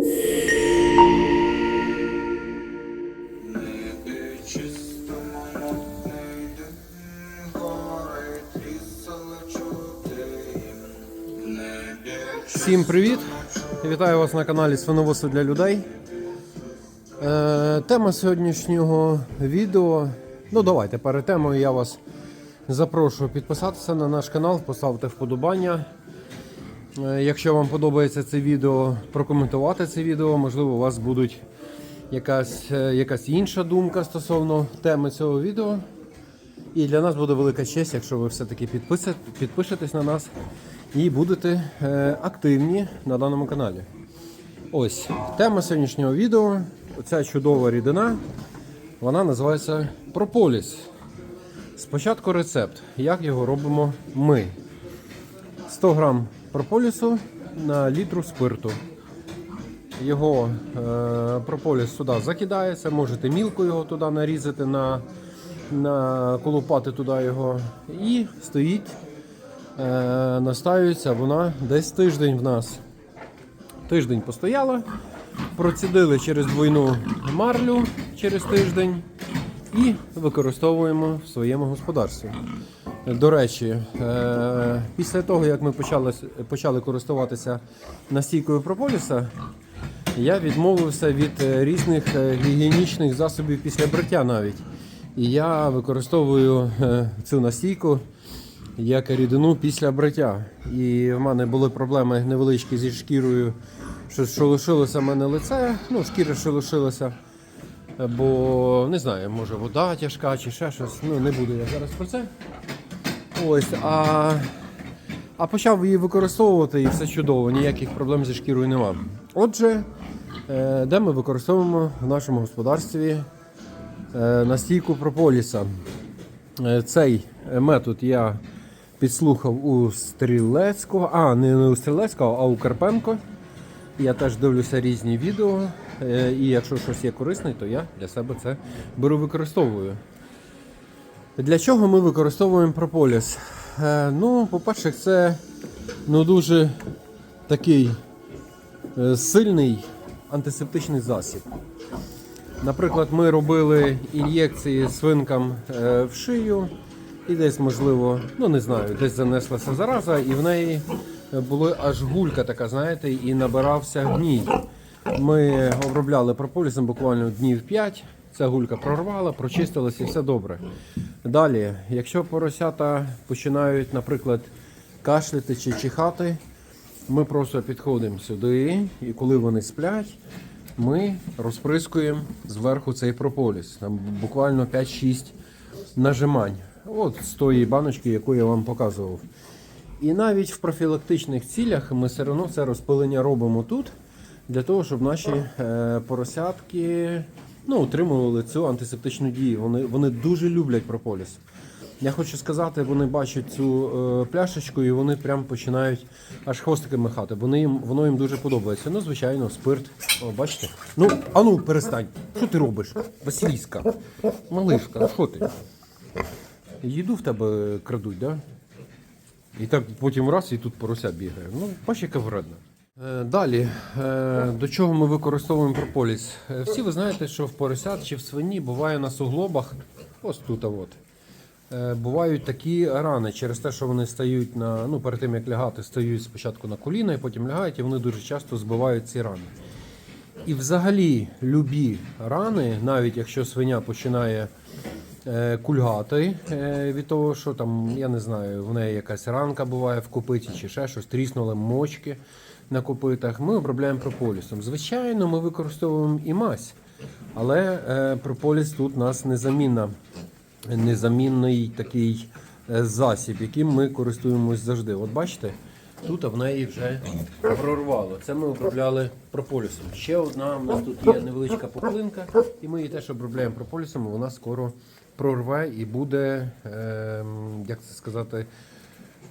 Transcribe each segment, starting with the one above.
Всім привіт! Вітаю вас на каналі Свиноводство для людей. Е, тема сьогоднішнього відео. Ну, давайте перед темою я вас запрошую підписатися на наш канал, поставити вподобання. Е, якщо вам подобається це відео, прокоментувати це відео, можливо, у вас будуть якась, е, якась інша думка стосовно теми цього відео. І для нас буде велика честь, якщо ви все-таки підпишетесь на нас і будете е, активні на даному каналі. Ось тема сьогоднішнього відео. Оця чудова рідина. Вона називається прополіс. Спочатку рецепт, як його робимо ми. 100 грам прополісу на літру спирту. Його е, прополіс сюди закидається, можете мілко його туди нарізати, на, на колупати туди його. І стоїть, е, настаюється вона десь тиждень в нас. Тиждень постояла, процідили через двойну марлю через тиждень і використовуємо в своєму господарстві. До речі, е, після того, як ми почали, почали користуватися настійкою прополіса, я відмовився від е, різних е, гігієнічних засобів після бриття навіть. І я використовую цю настійку як рідину після бриття. І в мене були проблеми невеличкі зі шкірою, що, лишилося в мене лице, ну, шкіра лишилася. Бо не знаю, може вода тяжка чи ще щось. Ну, не буду я зараз про це. Ось, а, а почав її використовувати і все чудово, ніяких проблем зі шкірою нема. Отже, е, де ми використовуємо в нашому господарстві е, настійку прополіса. Е, Цей метод я підслухав у Стрілецького, а не у Стрілецького, а у Карпенко. Я теж дивлюся різні відео, і якщо щось є корисне, то я для себе це беру використовую. Для чого ми використовуємо прополіс? Е, ну, по-перше, це ну, дуже такий е, сильний антисептичний засіб. Наприклад, ми робили ін'єкції свинкам е, в шию, і десь, можливо, ну не знаю, десь занеслася зараза, і в неї була аж гулька така, знаєте, і набирався гній. Ми обробляли прополісом буквально днів 5. Ця гулька прорвала, прочистилася і все добре. Далі, якщо поросята починають, наприклад, кашляти чи чихати, ми просто підходимо сюди, і коли вони сплять, ми розприскуємо зверху цей прополіс. Там буквально 5-6 нажимань. От з тої баночки, яку я вам показував. І навіть в профілактичних цілях ми все одно це розпилення робимо тут, для того, щоб наші е, поросятки ну, отримували цю антисептичну дію. Вони, вони дуже люблять прополіс. Я хочу сказати, вони бачать цю е, пляшечку і вони прям починають аж хвостики махати. Вони їм, воно їм дуже подобається. Ну, звичайно, спирт. О, бачите? Ну, ану, перестань. Що ти робиш? Василіска. Малишка, що ти? Їду в тебе крадуть? Да? І так потім раз і тут порося бігає. Ну, бач, яка вредна. Е, Далі, е, до чого ми використовуємо прополіс? Е, Всі ви знаєте, що в поросят чи в свині буває на суглобах, ось тут, от, бувають такі рани через те, що вони стають на, ну, перед тим як лягати, стають спочатку на коліна і потім лягають, і вони дуже часто збивають ці рани. І взагалі любі рани, навіть якщо свиня починає кульгати від того, що там, я не знаю, в неї якась ранка буває в копиті чи ще щось, тріснули мочки на копитах, ми обробляємо прополісом. Звичайно, ми використовуємо і мазь, але е, прополіс тут у нас незамінна, незамінний такий е, засіб, яким ми користуємось завжди. От бачите, тут в неї вже прорвало. Це ми обробляли прополісом. Ще одна у нас тут є невеличка поплинка, і ми її теж обробляємо прополісом, вона скоро прорве і буде, е, як це сказати,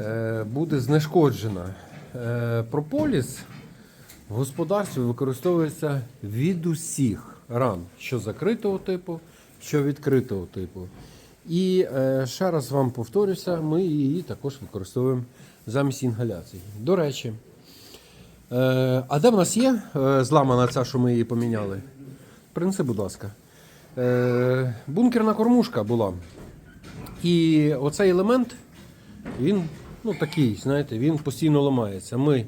е, буде знешкоджена. Е, прополіс в господарстві використовується від усіх ран, що закритого типу, що відкритого типу. І е, ще раз вам повторюся, ми її також використовуємо замість інгаляцій. До речі, Е, а де в нас є зламана ця, що ми її поміняли? Принеси, будь ласка. Бункерна кормушка була. І оцей елемент, він ну, такий, знаєте, він постійно ламається. Ми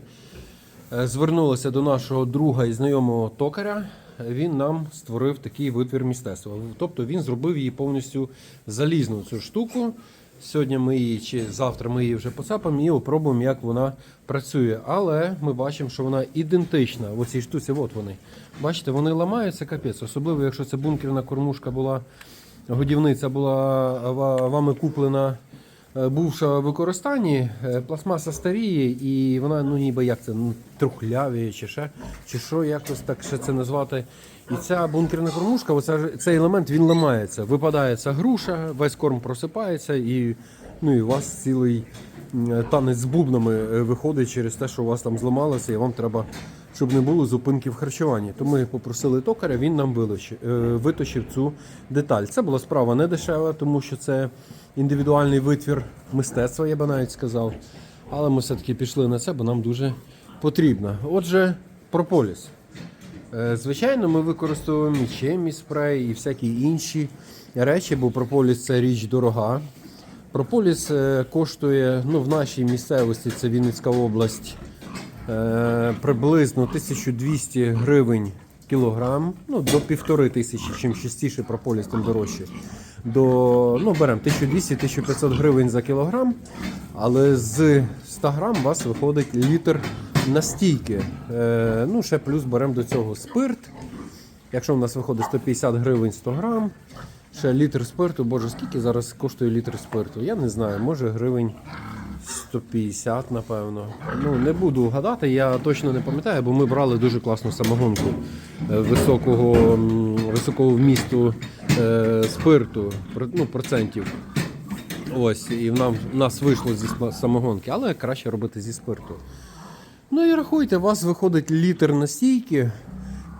е, звернулися до нашого друга і знайомого токаря. Він нам створив такий витвір мистецтва. Тобто він зробив її повністю залізну цю штуку. Сьогодні ми її чи завтра ми її вже поцапаємо і опробуємо, як вона працює. Але ми бачимо, що вона ідентична. В цій штуці, от вони. Бачите, вони ламаються капець. Особливо, якщо це бункерна кормушка була, годівниця була вами куплена бувша в використанні, е, пластмаса старіє, і вона, ну ніби як це, ну, трухлявіє чи ще, чи що якось так ще це назвати. І ця бункерна кормушка, оця, цей елемент він ламається. Випадає ця груша, весь корм просипається, і, ну, і у вас цілий танець з бубнами е, виходить через те, що у вас там зламалося, і вам треба, щоб не було зупинки в харчуванні. То ми попросили токаря, він нам е, виточив цю деталь. Це була справа не дешева, тому що це індивідуальний витвір мистецтва, я би навіть сказав. Але ми все-таки пішли на це, бо нам дуже потрібно. Отже, прополіс. Е, Звичайно, ми використовуємо чемі спрей, і всякі інші речі, бо прополіс це річ дорога. Прополіс е, коштує ну, в нашій місцевості, це Вінницька область, приблизно 1200 гривень кілограм, ну, до півтори тисячі, чим частіше прополіс, тим дорожче. До, ну, беремо 1200-1500 гривень за кілограм, але з 100 грам у вас виходить літр настійки. Е, ну, ще плюс беремо до цього спирт. Якщо в нас виходить 150 гривень 100 грам, ще літр спирту, боже, скільки зараз коштує літр спирту? Я не знаю, може гривень 150, напевно. Ну, не буду гадати, я точно не пам'ятаю, бо ми брали дуже класну самогонку е, високого, високого вмісту е, спирту, ну, процентів. Ось, і в нам, нас вийшло зі самогонки, але краще робити зі спирту. Ну і рахуйте, у вас виходить літр настійки.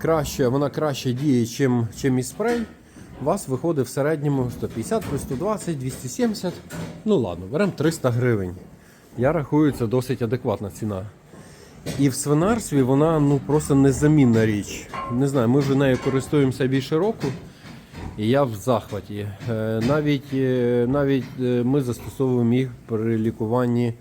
Краще, вона краще діє, чим, чим і спрей. У вас виходить в середньому 150 плюс 120, 270. Ну ладно, беремо 300 гривень. Я рахую, це досить адекватна ціна. І в свинарстві вона ну, просто незамінна річ. Не знаю, ми вже нею користуємося більше року. І я в захваті. Е, Навіть, е, навіть е, ми застосовуємо їх при лікуванні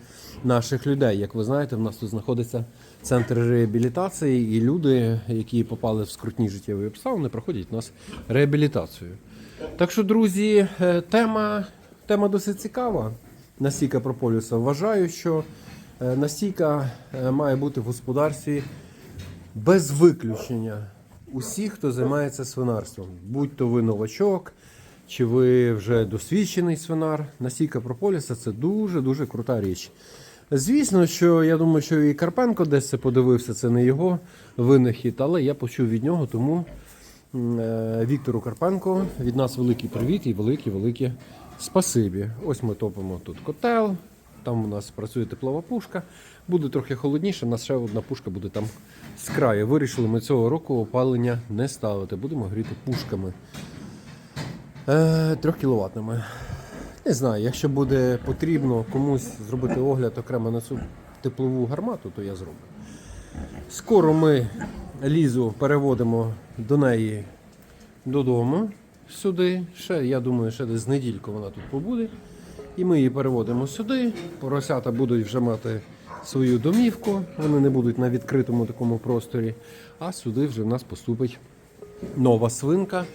наших людей. Як ви знаєте, в нас тут знаходиться центр реабілітації, і люди, які попали в скрутні життєві обставини, проходять у нас реабілітацію. Так що, друзі, тема, тема досить цікава. Настійка прополіса. Вважаю, що е, настійка е, має бути в господарстві без виключення усіх, хто займається свинарством. Будь то ви новачок, чи ви вже досвідчений свинар, насійка прополіса це дуже-дуже крута річ. Звісно, що я думаю, що і Карпенко десь це подивився, це не його винахід, але я почув від нього, тому е, Віктору Карпенко від нас великий привіт і велике-велике спасибі. Ось ми топимо тут котел, там у нас працює теплова пушка. Буде трохи холодніше, у нас ще одна пушка буде там з краю. Вирішили ми цього року опалення не ставити. Будемо гріти пушками е, 3 кіловатними. Не знаю, якщо буде потрібно комусь зробити огляд окремо на цю теплову гармату, то я зроблю. Скоро ми лізу переводимо до неї додому сюди. Ще, я думаю, ще десь недільку вона тут побуде. І ми її переводимо сюди. Поросята будуть вже мати свою домівку, вони не будуть на відкритому такому просторі. А сюди вже в нас поступить нова свинка,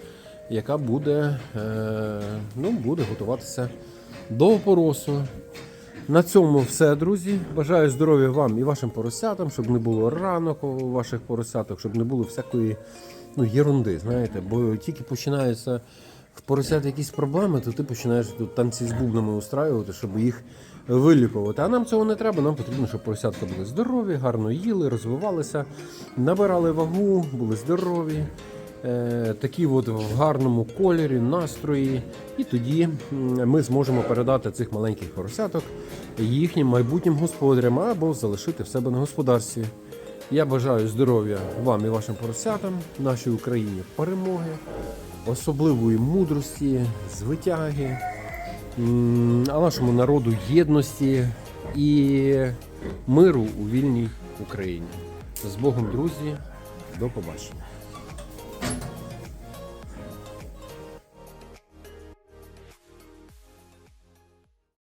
яка буде, е, ну, буде готуватися до опоросу. На цьому все, друзі. Бажаю здоров'я вам і вашим поросятам, щоб не було ранок у ваших поросяток, щоб не було всякої ну, єрунди, знаєте, бо тільки починаються в поросят якісь проблеми, то ти починаєш тут танці з бубнами устраювати, щоб їх вилікувати. А нам цього не треба. Нам потрібно, щоб поросятка були здорові, гарно їли, розвивалися, набирали вагу, були здорові. Е, Такі от в гарному кольорі, настрої, і тоді ми зможемо передати цих маленьких поросяток їхнім майбутнім господарям або залишити в себе на господарстві. Я бажаю здоров'я вам і вашим поросятам, нашій Україні перемоги, особливої мудрості, звитяги, а нашому народу єдності і миру у вільній Україні. З Богом, друзі, до побачення.